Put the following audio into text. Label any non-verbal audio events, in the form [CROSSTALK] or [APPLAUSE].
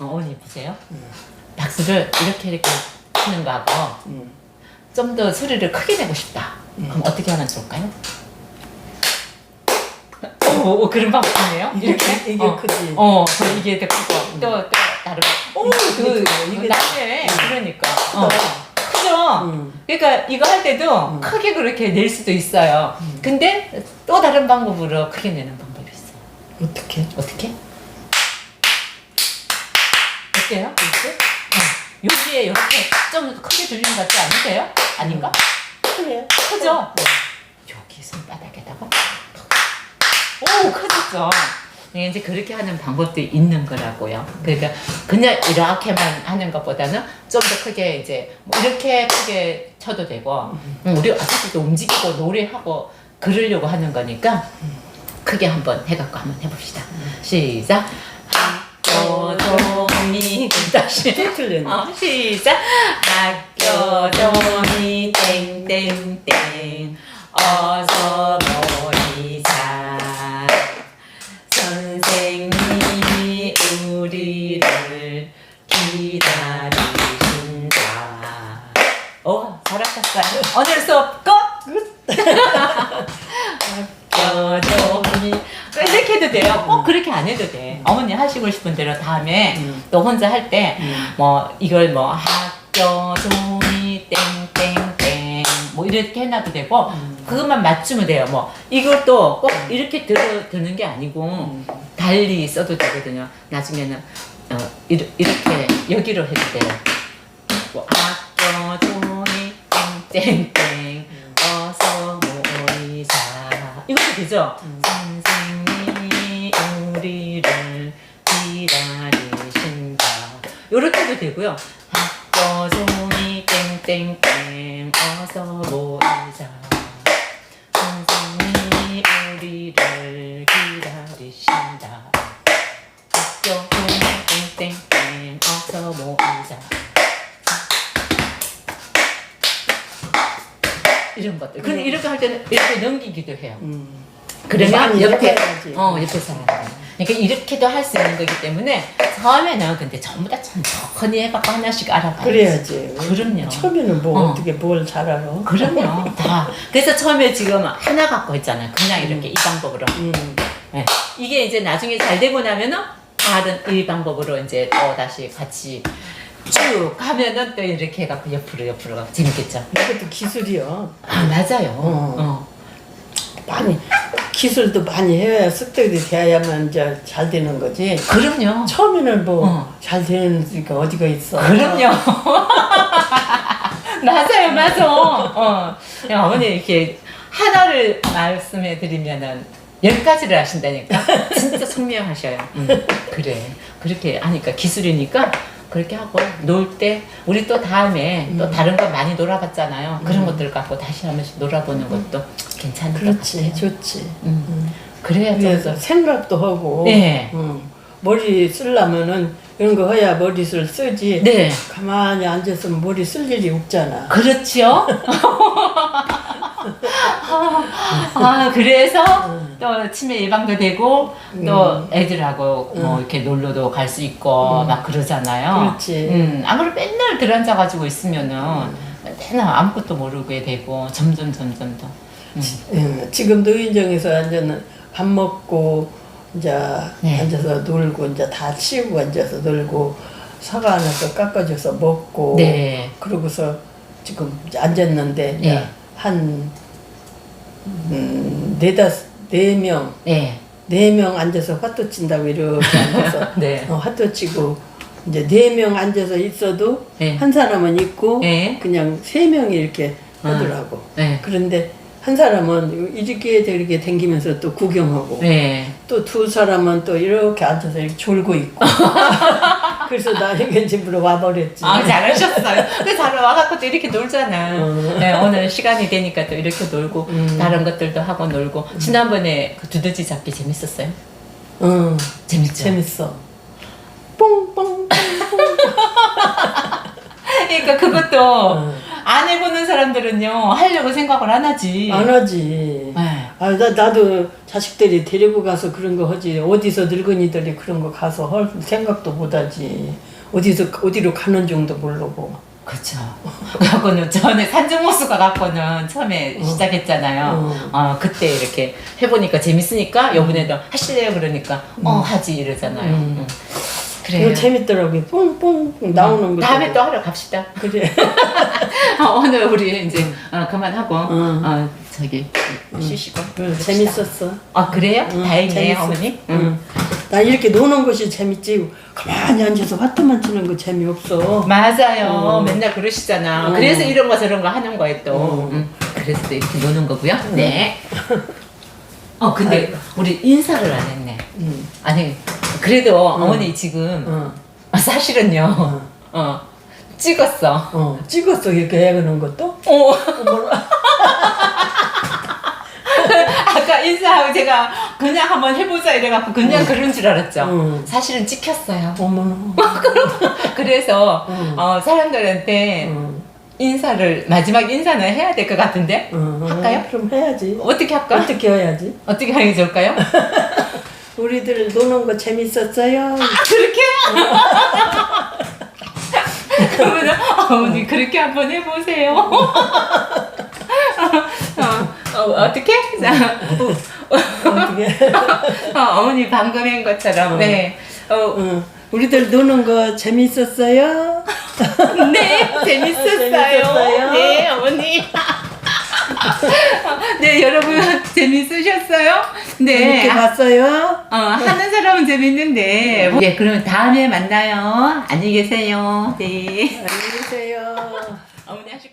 어, 어머니 보세요. 박수를 이렇게 이렇게 치는 거하고 음. 좀더 소리를 크게 내고 싶다. 그럼 어떻게 하면 좋을까요? 오, 오, 그런 방법 있네요. 이게 크- 이게 어. 크지. 어, 그 이게 더 크고 또, 또 다른 거. 오, 이게 그, 그 이게 나중에 그러니까. 어. 또, 크죠? 음. 그러니까 이거 할 때도 음. 크게 그렇게 낼 수도 있어요. 근데 또 다른 방법으로 크게 내는 방법이 있어요. 어떻게? 어떻게? 어때요? 이렇게? 어. 여기에 이렇게 좀 크게 들리는 것 같지 않으세요? 아닌가? 그래. 크죠? 여기 손바닥에다가 오 커졌죠. 네, 이제 그렇게 하는 방법도 있는 거라고요. 그러니까 그냥 이렇게만 하는 것보다는 좀 더 크게 이제 뭐 이렇게 크게 쳐도 되고 음, 우리 어차피 움직이고 노래하고 그러려고 하는 거니까 크게 한번 해갖고 한번 해봅시다. 시작. 학 교 종이 다시 또 틀렸네. 어, 시작. 학교 종이 땡땡땡 어서 모이자. 선생님이 우리를 기다리신다. 오, 잘하셨어요. 오늘 수업 끝! [LAUGHS] 학교 종 이 이렇게 해도 돼요. 꼭 그렇게 안 해도 돼. 어머니 하시고 싶은 대로 다음에 음. 또 혼자 할때 음. 뭐 이걸 뭐 학교 종이 땡땡땡 뭐 이렇게 해놔도 되고 음. 그것만 맞추면 돼요. 뭐 이것도 꼭 이렇게 들어 드는 게 아니고 음. 달리 써도 되거든요. 나중에는 어, 이르, 이렇게 여기로 해도 돼요. 뭐 학교 종이 땡땡땡 어서 모이자 이것도 되죠. 음. 선생님이 우리를 기다리신다. 요렇게 해도 되고요. 학교 종이 땡땡땡 어서 모이자. 선생님이 우리를 기다리신다. 학교 종이 땡땡땡 어서 모이자. 이런 것들. 근데 이렇게 할 때는 이렇게 넘기기도 해요. 음. 그러면 많이 옆에. 어 옆에 사람. 그러니까 이렇게도 할 수 있는 거기 때문에 처음에는 근데 전부 다 천천히 해갖고 하나씩 알아봐야지. 그래야지. 그럼요. 처음에는 뭐 어. 어. 떻게 뭘 잘 알아? 그럼요. [LAUGHS] 다. 그래서 처음에 지금 하나 갖고 있잖아요. 그냥 이렇게 이 방법으로. 음. 네. 이게 이제 나중에 잘 되고 나면은 다른 이 방법으로 이제 또 다시 같이 쭉 하면은 또 이렇게 해갖고 옆으로 옆으로 가고 재밌겠죠. 이것도 기술이야. 아 맞아요. 어. 어. 많이 기술도 많이 해야 습득이 돼야만 이제 잘 되는 거지. 그럼요. 처음에는 뭐 어. 잘 되는지가 어디가 있어. 그럼요. [LAUGHS] 맞아요, 맞아. 어. [LAUGHS] 야, 어머니 이렇게 하나를 말씀해 드리면은 열 가지를 하신다니까. 진짜 총명하셔요. 음, 그래. 그렇게 하니까 기술이니까 그렇게 하고 놀 때 우리 또 다음에 또 다른 거 많이 놀아봤잖아요. 그런 것들 갖고 다시 한 번씩 놀아보는 것도 괜찮을 것 그렇지, 같아요. 좋지. 음. 음. 그래야 좀 그래서 생각도 하고. 네. 음. 머리 쓰려면은 이런 거 해야 머리를 쓰지. 네. 가만히 앉아서 머리 쓸 일이 없잖아. 그렇지요. [LAUGHS] 아, 그래서 음. 또 치매 예방도 되고 또 애들하고 뭐 이렇게 놀러도 갈 수 있고 막 그러잖아요. 음. 그렇지. 음, 아무리 맨날 들앉아 가지고 있으면은 맨날 아무것도 모르게 되고 점점 점점 더. 음. 예, 지금도 의정에서 앉아는 밥 먹고 이제 네. 앉아서 놀고 이제 다 치우고 앉아서 놀고 사과 하나 또 깎아줘서 먹고 네. 그러고서 지금 이제 앉았는데 이제 네. 한 음, 네다섯 네 명 네. 네 명 앉아서 화투 친다고 이렇게 앉아서 [LAUGHS] 네. 어, 화투 치고 이제 네 명 앉아서 있어도 네. 한 사람은 있고 네. 그냥 세 명이 이렇게 하더라고. 네. 그런데 한 사람은 이렇게 저렇게 댕기면서 또 구경하고 네. 또 두 사람은 또 이렇게 앉아서 이렇게 졸고 있고 [LAUGHS] 그래서 나 이게 집으로 와버렸지 아, 잘하셨어요. 그잘 와갖고 또 이렇게 놀잖아. 어. 네, 오늘 시간이 되니까 또 이렇게 놀고, 음. 다른 것들도 하고 놀고. 지난번에 그 두더지 잡기 재밌었어요? 어, 재밌죠? 재밌어 뽕뽕 그러니까 그것도 어. 안 해보는 사람들은요, 하려고 생각을 안 하지. 안 하지 네. 아, 나, 나도 자식들이 데리고 가서 그런 거 하지. 어디서 늙은이들이 그런 거 가서 할 생각도 못 하지. 어디서, 어디로 가는 정도 모르고. 그렇죠. 그거는 전에 산중호수가 갖고는 처음에 시작했잖아요. 어. 어, 그때 이렇게 해보니까 재밌으니까 요번에도 하실래요 그러니까 어 하지 이러잖아요. 음. 음. 그래요. 재밌더라고요. 뽕뽕 나오는 거. 다음에 또 하러 갑시다. 그래. [LAUGHS] 어, 오늘 우리 이제 어, 그만하고 응. 어, 저기 쉬시고. 응, 재밌었어. 아 그래요? 응, 다행이에요 재밌었어. 어머니. 응. 난 이렇게 노는 것이 재밌지. 가만히 앉아서 화투만 치는 거 재미없어. 맞아요. 음. 맨날 그러시잖아. 음. 그래서 이런 거 저런 거 하는 거예요 또. 음. 음. 그래서 또 이렇게 노는 거고요. 네. 어 근데 우리 인사를 안 했네. 응. 아니 그래도 어머니 지금 어. 사실은요. 어. 어 찍었어. 어. 찍었어 이렇게 해그는 것도. 어 어머나. [LAUGHS] 아까 인사하고 제가 그냥 한번 해보자 이래갖고 그냥 그런 줄 알았죠. 응. 사실은 찍혔어요. 어머나. [LAUGHS] 그래서 응. 어, 사람들한테 응. 인사를 마지막 인사는 해야 될 것 같은데 응. 할까요? 그럼 해야지. 어떻게 할까? 어떻게 해야지? 어떻게 하는 게 좋을까요? [LAUGHS] 우리들 노는 거 재밌었어요. 그렇게? [LAUGHS] 그러면 어머니 그렇게 한번 해보세요. 어, 어, 떻게 자, 어떻게? 어, 어머니 방금 한 것처럼 네. 어, 응. 우리들 노는 거 재밌었어요. [LAUGHS] 네, 재밌었어요. 재밌었어요? 네, 어머니. [LAUGHS] 네, 여러분 재밌으셨어요? 네. 재밌게 봤어요. 어, 하는 사람은 재밌는데. 네, 그러면 다음에 만나요. 안녕히 계세요. 네. 안녕히 계세요. 어머니 하시고.